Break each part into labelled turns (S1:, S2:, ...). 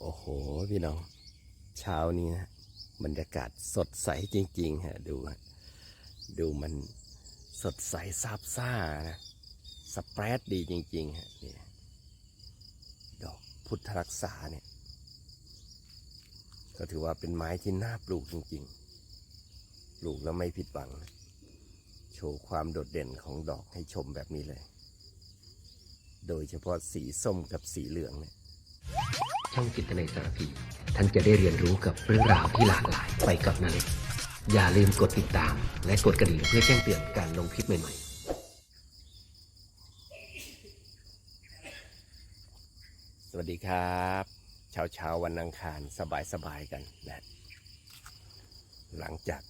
S1: โอ้โห พี่น้อง เช้านี้นะบรรยากาศสดใสจริงๆฮะดูฮะดูมันสดใสซาบซ่านะสเปรดดีจริงๆฮะนี่ดอกพุทธรักษาเนี่ย ก็ถือว่าเป็นไม้ที่น่าปลูกจริงๆ ปลูกแล้วไม่ผิดหวังนะโชว์ความโดดเด่นของดอกให้ชมแบบนี้เลย โดยเฉพาะสีส้มกับสีเหลืองเนี่ย
S2: ช่องจิตในสารพี ท่านจะได้เรียนรู้กับเรื่องราวที่หลากหลายไปกับนาเล็กอย่าลืมกดติดตาม และกดกระดิ่งเพื่อแจ้งเตือนการลงคลิปใหม่ๆ
S1: สวัสดีครับเช้าเช้าวันอังคารสบายสบายกันนะหลังจาก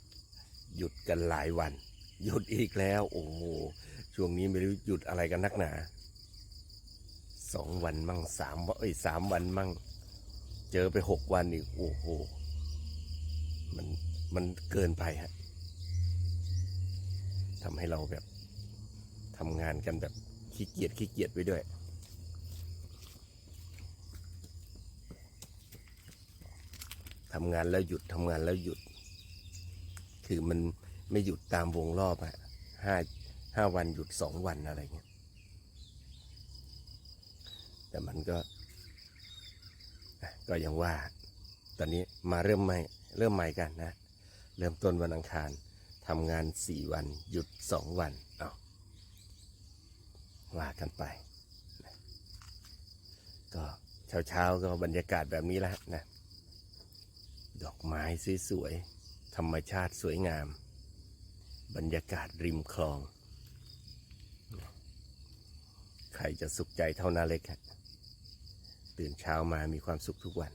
S1: หยุดกันหลายวัน หยุดอีกแล้ว โอ้โหช่วงนี้ไม่รู้หยุดอะไรกันนักหนาสองวันมั่งสามวันเอ้ยสามวันมั่ง เจอไปหกวันอีกโอ้โห มันมันเกินไปฮะทำให้เราแบบทำงานกันแบบขี้เกียจขี้เกียจไปด้วย ทำงานแล้วหยุดทำงานแล้วหยุด คือมันไม่หยุดตามวงรอบอะห้าห้าวันหยุดสองวันอะไรเงี้ย แต่มันก็ ก็ยังว่า ตอนนี้มาเริ่มใหม่เริ่มใหม่กันนะ เริ่มต้นวันอังคารทำงานสี่วันหยุดสองวันเอาว่ากันไปนะก็เช้าๆก็บรรยากาศแบบนี้แหละนะ ดอกไม้สวยๆธรรมชาติสวยงาม บรรยากาศริมคลอง ใครจะสุขใจเท่านาเล็กฮะ ตื่นเช้ามามีความสุขทุกวัน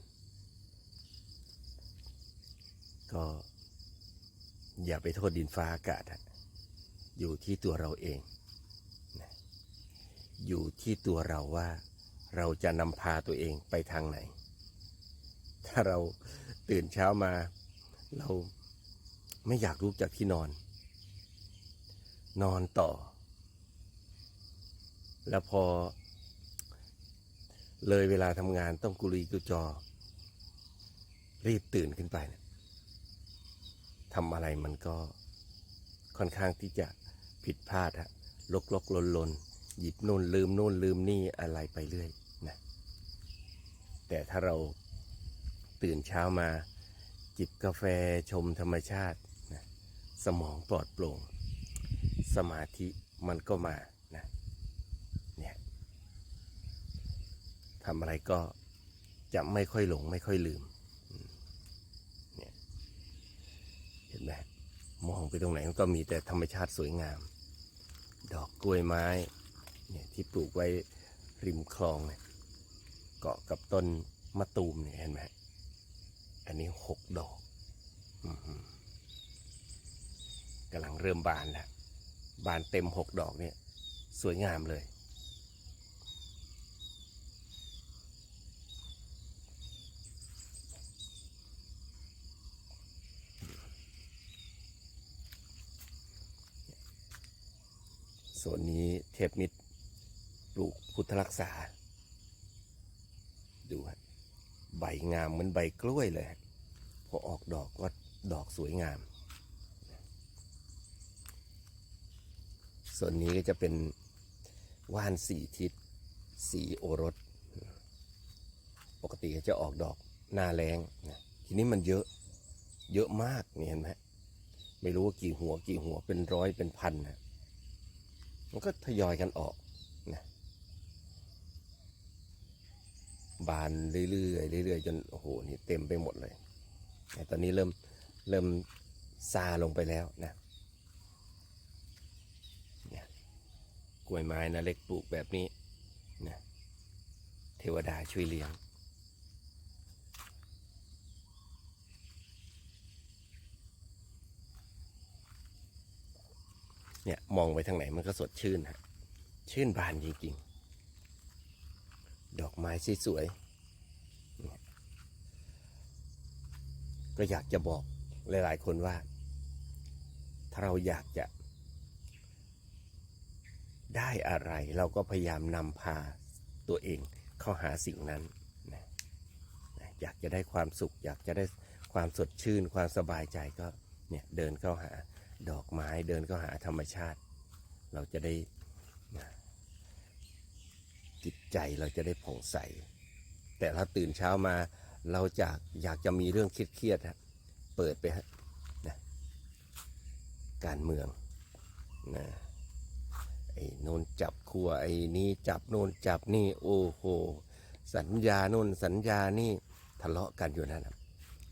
S1: ก็อย่าไปโทษดินฟ้าอากาศ อยู่ที่ตัวเราเอง อยู่ที่ตัวเราว่าเราจะนำพาตัวเองไปทางไหน ถ้าเราตื่นเช้ามา เราไม่อยากลุกจากที่นอน นอนต่อ แล้วพอ เลยเวลาทำงานต้องกุลีกุจอ รีบตื่นขึ้นไปเนี่ยทำอะไรมันก็ค่อนข้างที่จะผิดพลาดฮะลกลกลนลนหยิบนู่นลืมนู่นลืมนี่อะไรไปเรื่อยนะแต่ถ้าเราตื่นเช้ามา จิบกาแฟชมธรรมชาตินะสมองปลอดโปร่ง สมาธิมันก็มานะเนี่ย ทำอะไรก็จะไม่ค่อยหลงไม่ค่อยลืมเนี่ยเห็นไหมมองไปตรงไหนมันก็มีแต่ธรรมชาติสวยงาม ดอกกล้วยไม้เนี่ยที่ปลูกไว้ริมคลองเนี่ยเกาะกับต้นมะตูมเนี่ยเห็นไหมอันนี้หกดอกอกำลังเริ่มบานแล้ว บานเต็มหกดอกเนี่ย สวยงามเลย ส่วนนี้เทพมิตรปลูกพุทธรักษา ดูฮะใบงามเหมือนใบกล้วยเลยพอออกดอกก็ดอกสวยงาม ส่วนนี้ก็จะเป็นว่านสีทิศสีโอรส ปกติจะออกดอกหน้าแรงนะทีนี้มันเยอะเยอะมากนี่เห็นไหมไม่รู้ว่ากี่หัวกี่หัวเป็นร้อยเป็นพันนะ มันก็ทยอยกันออกนะบานเรื่อยๆเรื่อยๆจนโอ้โหนี่เต็มไปหมดเลยแต่ตอนนี้เริ่มเริ่มซาลงไปแล้วนะเนี่ยกล้วยไม้นะเล็กปลูกแบบนี้นะเทวดาช่วยเลี้ยง เนี่ยมองไปทางไหนมันก็สดชื่นฮะชื่นบานจริงๆ ดอกไม้สวยๆเนี่ยก็อยากจะบอกหลายๆคนว่า ถ้าเราอยากจะได้อะไรเราก็พยายามนำพาตัวเองเข้าหาสิ่งนั้นนะอยากจะได้ความสุข อยากจะได้ความสดชื่น ความสบายใจก็เนี่ยเดินเข้าหา ดอกไม้เดินเข้าหาธรรมชาติ เราจะได้จิตใจเราจะได้ผ่องใส แต่ถ้าตื่นเช้ามาเราจะอยากจะมีเรื่องเครียดๆฮะเปิดไปฮะนะการเมืองนะไอ้โนนจับครัวไอ้นี่จับโนนจับนี่โอ้โหสัญญาโนนสัญญานี่ทะเลาะกันอยู่นั่นนะ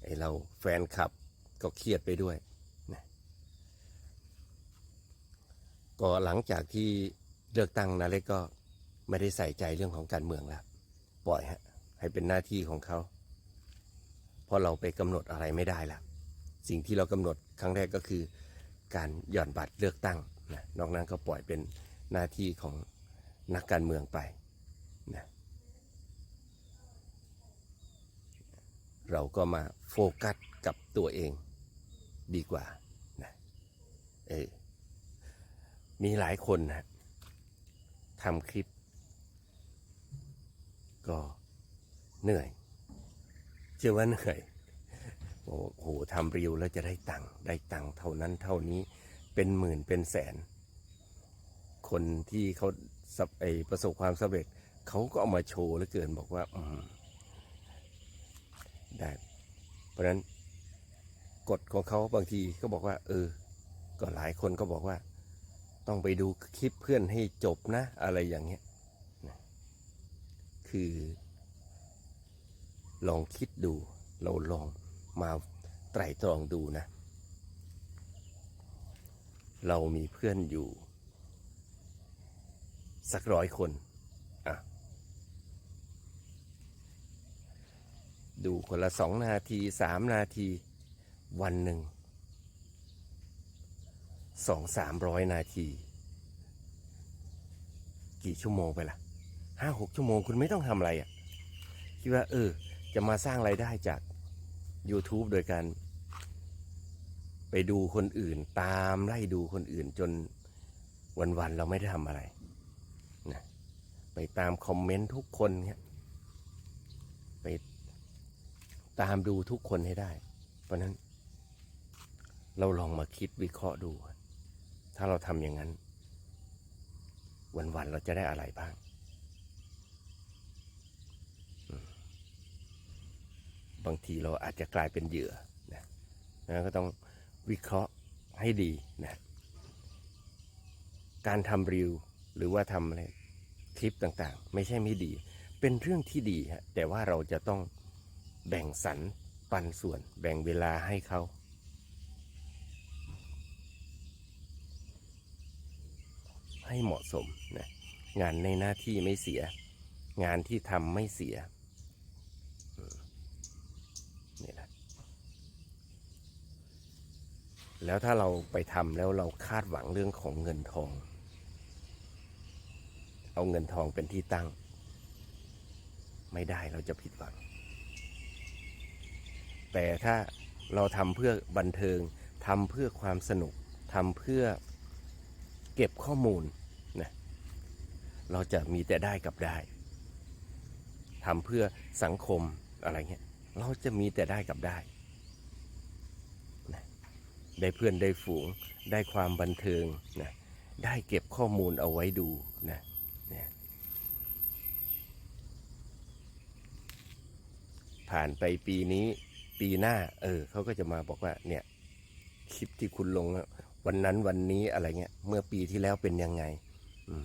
S1: ไอ้เราแฟนคลับก็เครียดไปด้วยนะ ก็หลังจากที่เลือกตั้งนาเล็กก็ไม่ได้ใส่ใจเรื่องของการเมืองแล้วปล่อยฮะให้เป็นหน้าที่ของเขาเพราะเราไปกำหนดอะไรไม่ได้ละสิ่งที่เรากำหนดครั้งแรกก็คือ การหย่อนบัตรเลือกตั้งนะนอกนั้นก็ปล่อยเป็นหน้าที่ของนักการเมืองไปนะเราก็มาโฟกัสกับตัวเองดีกว่านะเออ มีหลายคนนะทำคลิป ก็เหนื่อย เชื่อว่าเหนื่อยโอ้โหทำรีวแล้วจะได้ตังค์ได้ตังค์เท่านั้นเท่านี้เป็นหมื่นเป็นแสน คนที่เขาสับไอประสบความสำเร็จเขาก็เอามาโชว์แล้วเกินบอกว่าอืมได้เพราะฉะนั้นกฎของเขาบางทีก็บอกว่า เออ ก็หลายคนก็บอกว่า ต้องไปดูคลิปเพื่อนให้จบนะ อะไรอย่างเงี้ยคือ ลองคิดดูเราลองมาไตร่ตรองดูนะ เรามีเพื่อนอยู่ สักร้อยคนอะดูคนละสองนาทีสามนาที วันหนึ่ง สองสามร้อยนาที กี่ชั่วโมงไปล่ะห้าหกชั่วโมงคุณไม่ต้องทำอะไรอะ่ะ คิดว่า เออ จะมาสร้างไรายได้จาก YouTube โดยการ ไปดูคนอื่น ตามไล่ดูคนอื่นจนวันๆเราไม่ได้ทำอะไรนะไปตามคอมเมนต์ทุกคนเนี่ยไปตามดูทุกคนให้ได้ เพราะนั้น เราลองมาคิดวิเคราะห์ดู ถ้าเราทำอย่างนั้น วันๆเราจะได้อะไรบ้าง บางทีเราอาจจะกลายเป็นเหยื่อนะนะก็ต้องวิเคราะห์ให้ดีนะการทำรีวหรือว่าทำอะไรคลิปต่างๆ ไม่ใช่ไม่ดี เป็นเรื่องที่ดีฮะแต่ว่าเราจะต้องแบ่งสรรปันส่วน แบ่งเวลาให้เขา ให้เหมาะสมนะงานในหน้าที่ไม่เสีย งานที่ทำไม่เสียนี่แหละแล้วถ้าเราไปทำแล้วเราคาดหวังเรื่องของเงินทอง เอาเงินทองเป็นที่ตั้ง ไม่ได้เราจะผิดหวัง แต่ถ้าเราทำเพื่อบันเทิงทำเพื่อความสนุกทำเพื่อเก็บข้อมูล เราจะมีแต่ได้กับได้ทำเพื่อสังคมอะไรเงี้ยเราจะมีแต่ได้กับได้นะได้เพื่อนได้ฝูงได้ความบันเทิงนะได้เก็บข้อมูลเอาไว้ดูนะเนี่ยผ่านไปปีนี้ปีหน้า เออเขาก็จะมาบอกว่าเนี่ยคลิปที่คุณลงวันนั้นวันนี้อะไรเงี้ยเมื่อปีที่แล้วเป็นยังไง อืม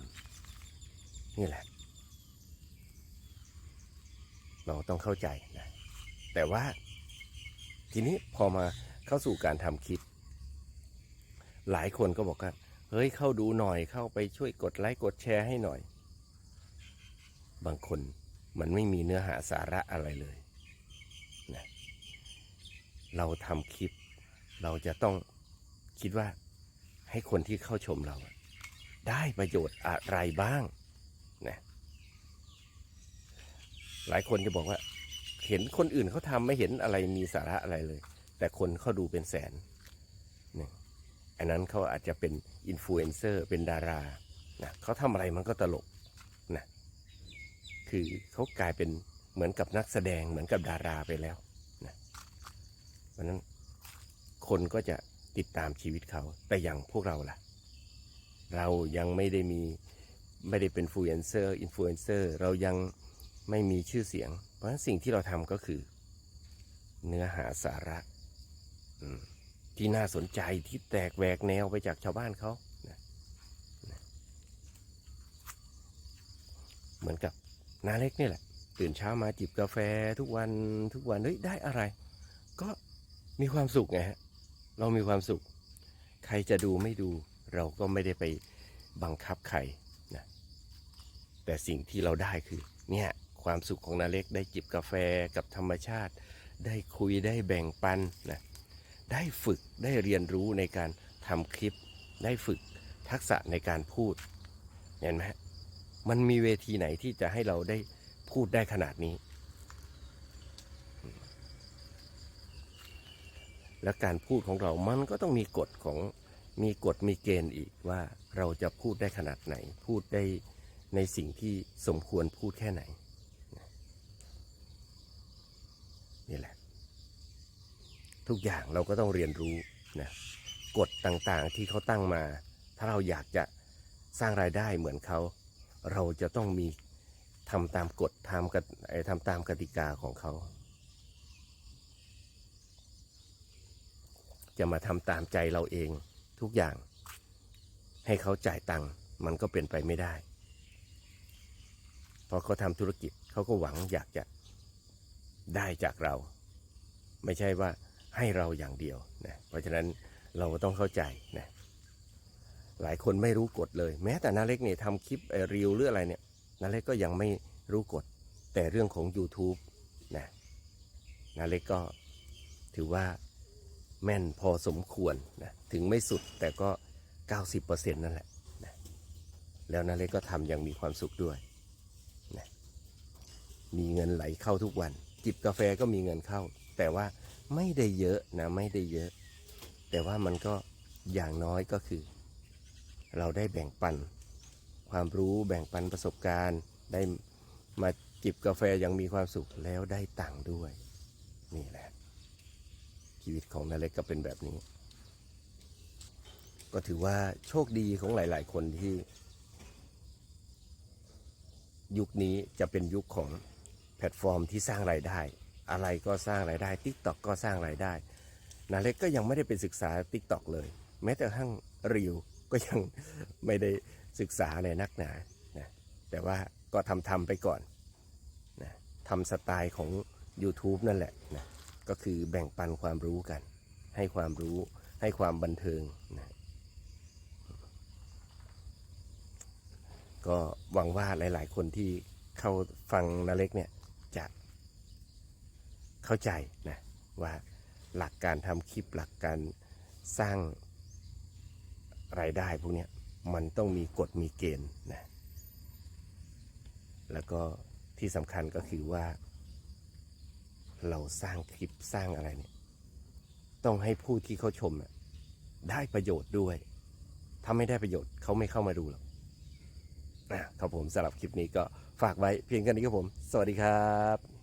S1: นี่แหละ เราต้องเข้าใจนะแต่ว่าทีนี้พอมาเข้าสู่การทำคลิป หลายคนก็บอกว่าเฮ้ยเข้าดูหน่อยเข้าไปช่วยกดไลค์กดแชร์ให้หน่อย บางคนมันไม่มีเนื้อหาสาระอะไรเลยนะเราทำคลิป เราจะต้องคิดว่าให้คนที่เข้าชมเรา ได้ประโยชน์อะไรบ้าง นะหลายคนจะบอกว่า เห็นคนอื่นเขาทำไม่เห็นอะไรมีสาระอะไรเลย แต่คนเขาดูเป็นแสนนี่อันนั้นเขาอาจจะเป็นอินฟลูเอนเซอร์เป็นดารานะเขาทำอะไรมันก็ตลกนะคือเขากลายเป็นเหมือนกับนักแสดงเหมือนกับดาราไปแล้วนะเพราะนั้นคนก็จะติดตามชีวิตเขาแต่อย่างพวกเราล่ะ เรายังไม่ได้มี ไม่ได้เป็นฟลูเอนเซอร์อินฟลูเอนเซอร์เรายังไม่มีชื่อเสียง เพราะฉะนั้นสิ่งที่เราทำก็คือ เนื้อหาสาระที่น่าสนใจที่แตกแหวกแนวไปจากชาวบ้านเขานะนะเหมือนกับนาเล็กนี่แหละ ตื่นเช้ามาจิบกาแฟทุกวันทุกวันเฮ้ยได้อะไร ก็มีความสุขไงฮะเรามีความสุข ใครจะดูไม่ดู เราก็ไม่ได้ไปบังคับใคร แต่สิ่งที่เราได้คือเนี่ยความสุขของนาเล็กได้จิบกาแฟกับธรรมชาติ ได้คุยได้แบ่งปันนะได้ฝึกได้เรียนรู้ในการทำคลิป ได้ฝึกทักษะในการพูด เห็นไหมมันมีเวทีไหนที่จะให้เราได้พูดได้ขนาดนี้ และการพูดของเรามันก็ต้องมีกฎของมีกฎมีเกณฑ์อีกว่าเราจะพูดได้ขนาดไหน พูดได้ ในสิ่งที่สมควรพูดแค่ไหน นี่แหละ ทุกอย่างเราก็ต้องเรียนรู้นะกฎต่างๆที่เขาตั้งมา ถ้าเราอยากจะสร้างรายได้เหมือนเขา เราจะต้องมีทำตามกฎทำกับทำตามกติกาของเขา จะมาทำตามใจเราเองทุกอย่าง ให้เขาจ่ายตังค์มันก็เป็นไปไม่ได้ พราะเขาทำธุรกิจเขาก็หวังอยากจะได้จากเรา ไม่ใช่ว่าให้เราอย่างเดียวนะเพราะฉะนั้นเราต้องเข้าใจนะหลายคนไม่รู้กฎเลย แม้แต่นาเล็กเนี่ยทำคลิปรีวหรืออะไรเนี่ยนาเล็กก็ยังไม่รู้กฎ แต่เรื่องของ YouTube นะนาเล็กก็ถือว่าแม่นพอสมควรนะถึงไม่สุดแต่ก็ 90%นั่นแหละนะแล้วนาเล็กก็ทำอย่างมีความสุขด้วย มีเงินไหลเข้าทุกวัน จิบกาแฟก็มีเงินเข้า แต่ว่าไม่ได้เยอะนะไม่ได้เยอะ แต่ว่ามันก็อย่างน้อยก็คือ เราได้แบ่งปัน ความรู้แบ่งปันประสบการณ์ ได้มาจิบกาแฟอย่างมีความสุขแล้วได้ตังค์ด้วย นี่แหละ ชีวิตของนาเล็กก็เป็นแบบนี้ ก็ถือว่าโชคดีของหลาย ๆ คนที่ยุคนี้จะเป็นยุคของ แพลตฟอร์มที่สร้างรายได้ อะไรก็สร้างรายได้ t ิ k t o k ก็สร้างรายได้นาเล็กก็ยังไม่ได้ไปศึกษา t ิ k t o k เลย แม้แต่ทั้งรีวก็ยังไม่ได้ศึกษาเลยนักหนานะแต่ว่าก็ทำทำไปก่อนนะทำสไตล์ของ YouTube นั่นแหละนะก็คือแบ่งปันความรู้กัน ให้ความรู้ให้ความบันเทิงนะก็หวังว่าหลาย ๆ คนที่เข้าฟังนาเล็กเนี่ย เข้าใจนะว่าหลักการทำคลิปหลักการสร้างรายได้พวกนี้มันต้องมีกฎมีเกณฑ์นะแล้วก็ที่สำคัญก็คือว่า เราสร้างคลิปสร้างอะไรเนี่ยต้องให้ผู้ที่เขาชมน่ะได้ประโยชน์ด้วย ถ้าไม่ได้ประโยชน์เขาไม่เข้ามาดูหรอกนะครับผมสำหรับคลิปนี้ก็ฝากไว้เพียงแค่นี้ครับผม สวัสดีครับ